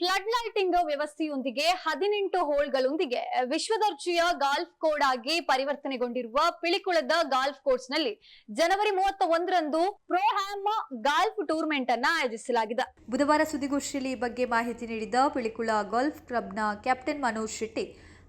Flood lighting ವ್ಯವಸ್ಥೆಯೊಂದಿಗೆ ಹದಿನೆಂಟು ಹೋಲ್ಗಳೊಂದಿಗೆ ವಿಶ್ವದರ್ಜೆಯ ಗಾಲ್ಫ್ ಕೋಡ್ ಆಗಿ ಪರಿವರ್ತನೆಗೊಂಡಿರುವ ಪಿಳಿಕುಳದ ಗಾಲ್ಫ್ ಕೋರ್ಸ್ನಲ್ಲಿ ಜನವರಿ ಮೂವತ್ತ ಒಂದರಂದು ಪ್ರೋಹ್ಯಾಮ್ ಗಾಲ್ಫ್ ಟೂರ್ನಮೆಂಟ್ ಅನ್ನ ಆಯೋಜಿಸಲಾಗಿದೆ. ಬುಧವಾರ ಸುದ್ದಿಗೋಷ್ಠಿಯಲ್ಲಿ ಈ ಬಗ್ಗೆ ಮಾಹಿತಿ ನೀಡಿದ ಪಿಳಿಕುಳ ಗಾಲ್ಫ್ ಕ್ಲಬ್ನ ಕ್ಯಾಪ್ಟನ್ ಮನೋಜ್ ಶೆಟ್ಟಿ,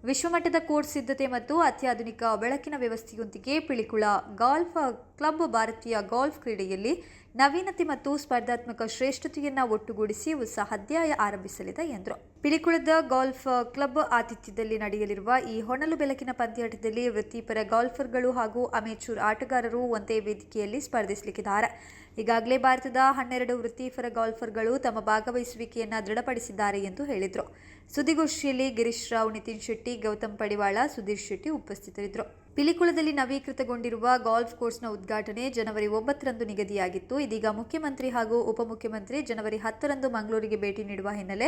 ವಿಶ್ವಮಟ್ಟದ ಕೋರ್ಸ್ ಸಿದ್ಧತೆ ಮತ್ತು ಅತ್ಯಾಧುನಿಕ ಬೆಳಕಿನ ವ್ಯವಸ್ಥೆಯೊಂದಿಗೆ ಪಿಳಿಕುಳ ಗಾಲ್ಫ್ ಕ್ಲಬ್ ಭಾರತೀಯ ಗಾಲ್ಫ್ ಕ್ರೀಡೆಯಲ್ಲಿ ನವೀನತೆ ಮತ್ತು ಸ್ಪರ್ಧಾತ್ಮಕ ಶ್ರೇಷ್ಠತೆಯನ್ನು ಒಟ್ಟುಗೂಡಿಸಿ ಹೊಸ ಅಧ್ಯಾಯ ಆರಂಭಿಸಲಿದೆ ಎಂದರು. ಪಿಲಿಕುಳದ ಗಾಲ್ಫ್ ಕ್ಲಬ್ ಆತಿಥ್ಯದಲ್ಲಿ ನಡೆಯಲಿರುವ ಈ ಹೊಣಲು ಬೆಳಕಿನ ಪಂದ್ಯಾಟದಲ್ಲಿ ವೃತ್ತಿಪರ ಗಾಲ್ಫರ್ಗಳು ಹಾಗೂ ಅಮೇಚೂರ್ ಆಟಗಾರರು ಒಂದೇ ವೇದಿಕೆಯಲ್ಲಿ ಸ್ಪರ್ಧಿಸಲಿಕ್ಕಿದ್ದಾರೆ. ಈಗಾಗಲೇ ಭಾರತದ ಹನ್ನೆರಡು ವೃತ್ತಿಪರ ಗಾಲ್ಫರ್ಗಳು ತಮ್ಮ ಭಾಗವಹಿಸುವಿಕೆಯನ್ನು ದೃಢಪಡಿಸಿದ್ದಾರೆ ಎಂದು ಹೇಳಿದರು. ಸುದ್ದಿಗೋಷ್ಠಿಯಲ್ಲಿ ಗಿರೀಶ್ ರಾವ್, ನಿತಿನ್ ಶೆಟ್ಟಿ, ಗೌತಮ್ ಪಡಿವಾಳ, ಸುಧೀರ್ ಶೆಟ್ಟಿ ಉಪಸ್ಥಿತರಿದ್ದರು. ಪಿಲಿಕುಳದಲ್ಲಿ ನವೀಕೃತಗೊಂಡಿರುವ ಗಾಲ್ಫ್ ಕೋರ್ಸ್ನ ಉದ್ಘಾಟನೆ ಜನವರಿ ಒಂಬತ್ತರಂದು ನಿಗದಿಯಾಗಿತ್ತು. ಇದೀಗ ಮುಖ್ಯಮಂತ್ರಿ ಹಾಗೂ ಉಪಮುಖ್ಯಮಂತ್ರಿ ಜನವರಿ ಹತ್ತರಂದು ಮಂಗಳೂರಿಗೆ ಭೇಟಿ ನೀಡುವ ಹಿನ್ನೆಲೆ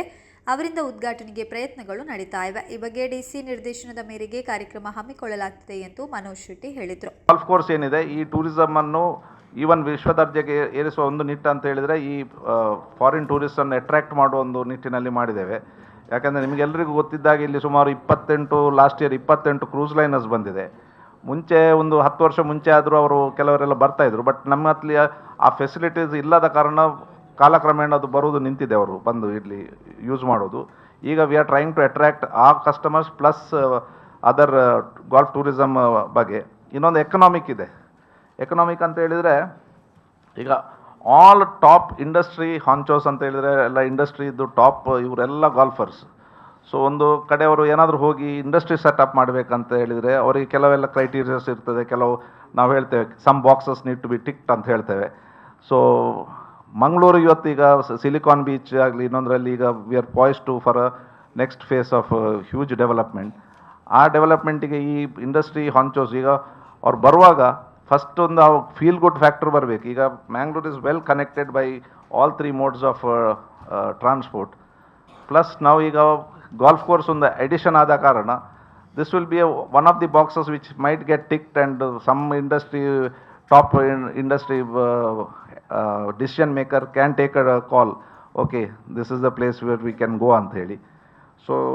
ಅವರಿಂದ ಉದ್ಘಾಟನೆಗೆ ಪ್ರಯತ್ನಗಳು ನಡೀತಾ ಇವೆ. ಈ ಬಗ್ಗೆ ಡಿಸಿ ನಿರ್ದೇಶನದ ಮೇರೆಗೆ ಕಾರ್ಯಕ್ರಮ ಹಮ್ಮಿಕೊಳ್ಳಲಾಗ್ತಿದೆ ಎಂದು ಮನೋಜ್ ಶೆಟ್ಟಿ ಹೇಳಿದರು. ಗಾಲ್ಫ್ ಕೋರ್ಸ್ ಏನಿದೆ, ಈ ಟೂರಿಸಂ ಅನ್ನು ಈವನ್ ವಿಶ್ವ ದರ್ಜೆಗೆ ಏರಿಸುವ ಒಂದು ನಿಟ್ಟು ಅಂತ ಹೇಳಿದರೆ ಈ ಫಾರಿನ್ ಟೂರಿಸ್ಟನ್ನು ಅಟ್ರಾಕ್ಟ್ ಮಾಡುವ ಒಂದು ನಿಟ್ಟಿನಲ್ಲಿ ಮಾಡಿದ್ದೇವೆ. ಯಾಕಂದರೆ ನಿಮಗೆಲ್ಲರಿಗೂ ಗೊತ್ತಿದ್ದಾಗ ಇಲ್ಲಿ ಸುಮಾರು ಇಪ್ಪತ್ತೆಂಟು ಲಾಸ್ಟ್ ಇಯರ್ ಇಪ್ಪತ್ತೆಂಟು ಕ್ರೂಸ್ ಲೈನರ್ಸ್ ಬಂದಿದೆ. ಮುಂಚೆ ಒಂದು ಹತ್ತು ವರ್ಷ ಮುಂಚೆ ಆದರೂ ಅವರು ಕೆಲವರೆಲ್ಲ ಬರ್ತಾ ಇದ್ರು. ಬಟ್ ನಮ್ಮ ಆ ಫೆಸಿಲಿಟೀಸ್ ಇಲ್ಲದ ಕಾರಣ ಕಾಲಕ್ರಮೇಣ ಅದು ಬರೋದು ನಿಂತಿದೆ ಅವರು ಬಂದು ಇಲ್ಲಿ ಯೂಸ್ ಮಾಡೋದು. ಈಗ we are trying to attract ಆ customers plus other golf tourism ಬಗ್ಗೆ. ಇನ್ನೊಂದು ಎಕನಾಮಿಕ್ ಇದೆ. ಎಕನಾಮಿಕ್ ಅಂತ ಹೇಳಿದರೆ ಈಗ ಆಲ್ ಟಾಪ್ ಇಂಡಸ್ಟ್ರಿ ಹಾಂಚೋಸ್ ಅಂತ ಹೇಳಿದರೆ ಎಲ್ಲ ಇಂಡಸ್ಟ್ರಿದು ಟಾಪ್ ಇವರೆಲ್ಲ ಗಾಲ್ಫರ್ಸ್ ಸೊ ಒಂದು ಕಡೆ ಅವರು ಏನಾದರೂ ಹೋಗಿ ಇಂಡಸ್ಟ್ರಿ ಸೆಟಪ್ ಮಾಡಬೇಕಂತ ಹೇಳಿದರೆ ಅವರಿಗೆ ಕೆಲವೆಲ್ಲ ಕ್ರೈಟೀರಿಯಾಸ್ ಇರ್ತದೆ. ಕೆಲವು ನಾವು ಹೇಳ್ತೇವೆ some boxes need to be ticked ಅಂತ ಹೇಳ್ತೇವೆ. ಸೊ ಮಂಗಳೂರು ಇವತ್ತೀಗ ಸಿಲಿಕಾನ್ ಬೀಚ್ ಆಗಲಿ, ಇನ್ನೊಂದರಲ್ಲಿ ಈಗ we are poised to for a next phase of huge development ಆ ಡೆವಲಪ್ಮೆಂಟಿಗೆ ಈ ಇಂಡಸ್ಟ್ರಿ ಹಾಂಚೋಸ್ ಈಗ ಅವ್ರು ಬರುವಾಗ ಫಸ್ಟ್ ಒಂದು ಫೀಲ್ ಗುಡ್ ಫ್ಯಾಕ್ಟರ್ ಬರಬೇಕು. ಈಗ Mangalore is well connected by all three modes of transport plus ನಾವು ಈಗ golf course on the addition ada karana this will be a, one of the boxes which might get ticked and uh, some industry top in, industry uh, uh, decision maker can take a, a call. Okay this is the place where we can go on theli so